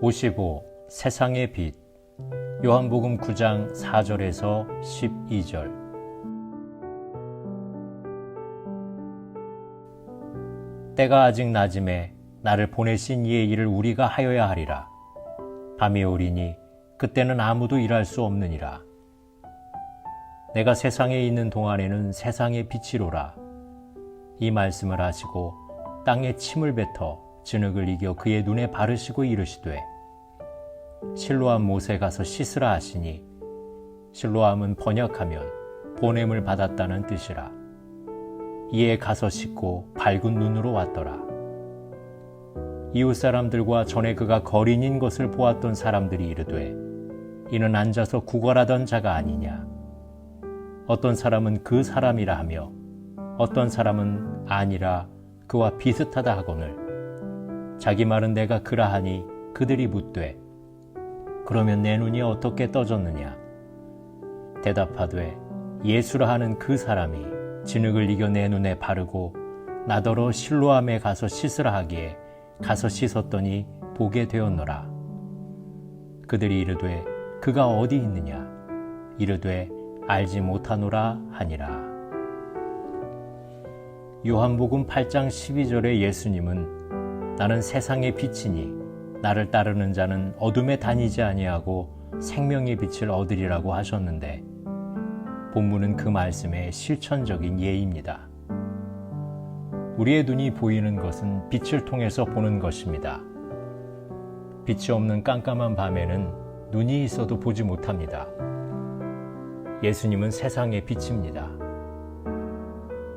55 세상의 빛. 요한복음 9장 4절에서 12절. 때가 아직 낮음에 나를 보내신 이의 일을 우리가 하여야 하리라. 밤이 오리니 그때는 아무도 일할 수 없느니라. 내가 세상에 있는 동안에는 세상의 빛이로라. 이 말씀을 하시고 땅에 침을 뱉어 진흙을 이겨 그의 눈에 바르시고 이르시되 실로암 못에 가서 씻으라 하시니 실로암은 번역하면 보냄을 받았다는 뜻이라. 이에 가서 씻고 밝은 눈으로 왔더라. 이웃 사람들과 전에 그가 거린인 것을 보았던 사람들이 이르되 이는 앉아서 구걸하던 자가 아니냐? 어떤 사람은 그 사람이라 하며 어떤 사람은 아니라 그와 비슷하다 하거늘. 자기 말은 내가 그라 하니 그들이 묻되 그러면 내 눈이 어떻게 떠졌느냐? 대답하되 예수라 하는 그 사람이 진흙을 이겨 내 눈에 바르고 나더러 실로암에 가서 씻으라 하기에 가서 씻었더니 보게 되었노라. 그들이 이르되 그가 어디 있느냐? 이르되 알지 못하노라 하니라. 요한복음 8장 12절에 예수님은 나는 세상의 빛이니 나를 따르는 자는 어둠에 다니지 아니하고 생명의 빛을 얻으리라고 하셨는데 본문은 그 말씀의 실천적인 예입니다. 우리의 눈이 보이는 것은 빛을 통해서 보는 것입니다. 빛이 없는 깜깜한 밤에는 눈이 있어도 보지 못합니다. 예수님은 세상의 빛입니다.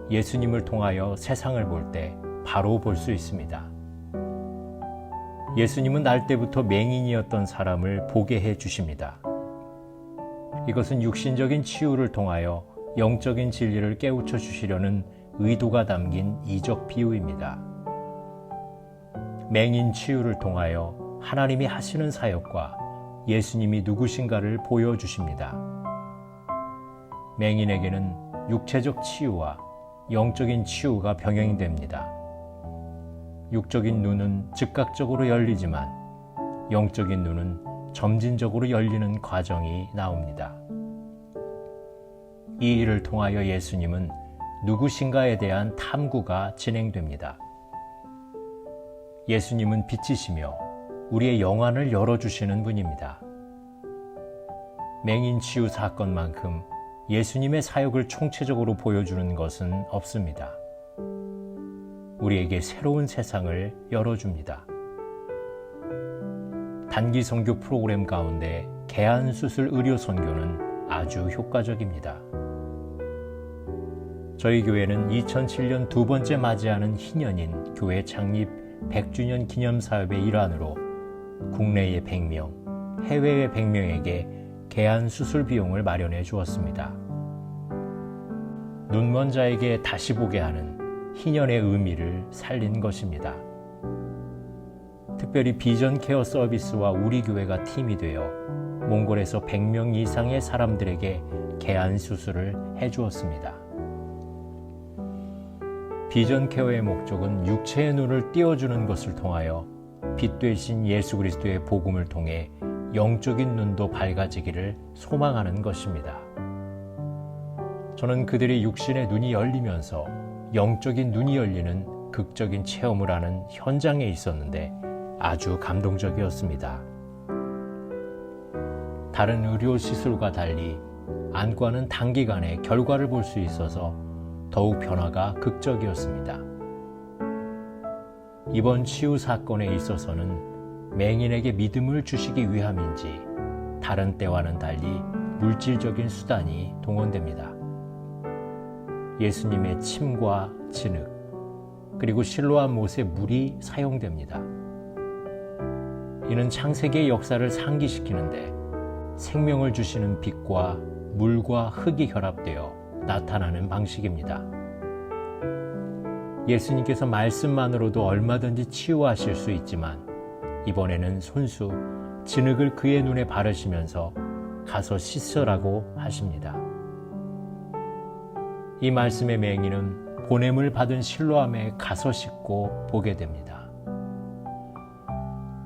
예수님을 통하여 세상을 볼 때 바로 볼 수 있습니다. 예수님은 날 때부터 맹인이었던 사람을 보게 해 주십니다. 이것은 육신적인 치유를 통하여 영적인 진리를 깨우쳐 주시려는 의도가 담긴 이적 비유입니다. 맹인 치유를 통하여 하나님이 하시는 사역과 예수님이 누구신가를 보여주십니다. 맹인에게는 육체적 치유와 영적인 치유가 병행됩니다. 육적인 눈은 즉각적으로 열리지만 영적인 눈은 점진적으로 열리는 과정이 나옵니다. 이 일을 통하여 예수님은 누구신가에 대한 탐구가 진행됩니다. 예수님은 빛이시며 우리의 영안을 열어주시는 분입니다. 맹인 치유 사건만큼 예수님의 사역을 총체적으로 보여주는 것은 없습니다. 우리에게 새로운 세상을 열어줍니다. 단기 선교 프로그램 가운데 개안 수술 의료 선교는 아주 효과적입니다. 저희 교회는 2007년 두 번째 맞이하는 희년인 교회 창립 100주년 기념 사업의 일환으로 국내의 100명, 해외의 100명에게 개안 수술 비용을 마련해 주었습니다. 눈먼 자에게 다시 보게 하는 희년의 의미를 살린 것입니다. 특별히 비전 케어 서비스와 우리 교회가 팀이 되어 몽골에서 100명 이상의 사람들에게 개안 수술을 해 주었습니다. 비전 케어의 목적은 육체의 눈을 띄워주는 것을 통하여 빛 되신 예수 그리스도의 복음을 통해 영적인 눈도 밝아지기를 소망하는 것입니다. 저는 그들의 육신의 눈이 열리면서 영적인 눈이 열리는 극적인 체험을 하는 현장에 있었는데 아주 감동적이었습니다. 다른 의료 시술과 달리 안과는 단기간에 결과를 볼 수 있어서 더욱 변화가 극적이었습니다. 이번 치유 사건에 있어서는 맹인에게 믿음을 주시기 위함인지 다른 때와는 달리 물질적인 수단이 동원됩니다. 예수님의 침과 진흙, 그리고 실로암 못의 물이 사용됩니다. 이는 창세기의 역사를 상기시키는데 생명을 주시는 빛과 물과 흙이 결합되어 나타나는 방식입니다. 예수님께서 말씀만으로도 얼마든지 치유하실 수 있지만 이번에는 손수 진흙을 그의 눈에 바르시면서 가서 씻으라고 하십니다. 이 말씀의 맹인은 보냄을 받은 실로함에 가서 씻고 보게 됩니다.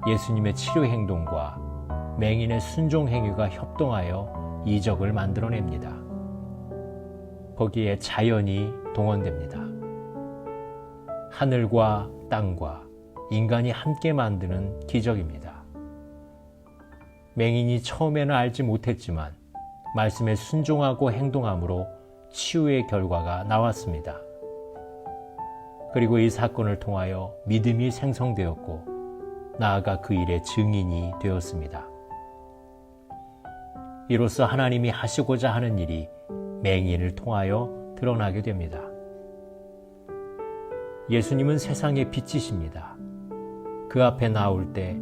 예수님의 치료 행동과 맹인의 순종 행위가 협동하여 이적을 만들어냅니다. 거기에 자연이 동원됩니다. 하늘과 땅과 인간이 함께 만드는 기적입니다. 맹인이 처음에는 알지 못했지만 말씀에 순종하고 행동함으로 치유의 결과가 나왔습니다. 그리고 이 사건을 통하여 믿음이 생성되었고 나아가 그 일의 증인이 되었습니다. 이로써 하나님이 하시고자 하는 일이 맹인을 통하여 드러나게 됩니다. 예수님은 세상의 빛이십니다. 그 앞에 나올 때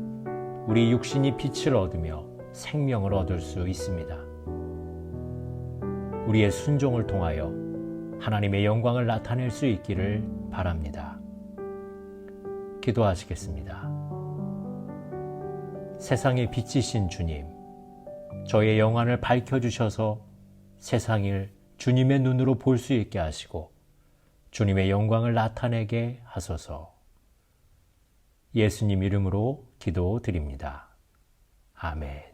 우리 육신이 빛을 얻으며 생명을 얻을 수 있습니다. 우리의 순종을 통하여 하나님의 영광을 나타낼 수 있기를 바랍니다. 기도하시겠습니다. 세상의 빛이신 주님, 저의 영안을 밝혀주셔서 세상을 주님의 눈으로 볼 수 있게 하시고 주님의 영광을 나타내게 하소서. 예수님 이름으로 기도드립니다. 아멘.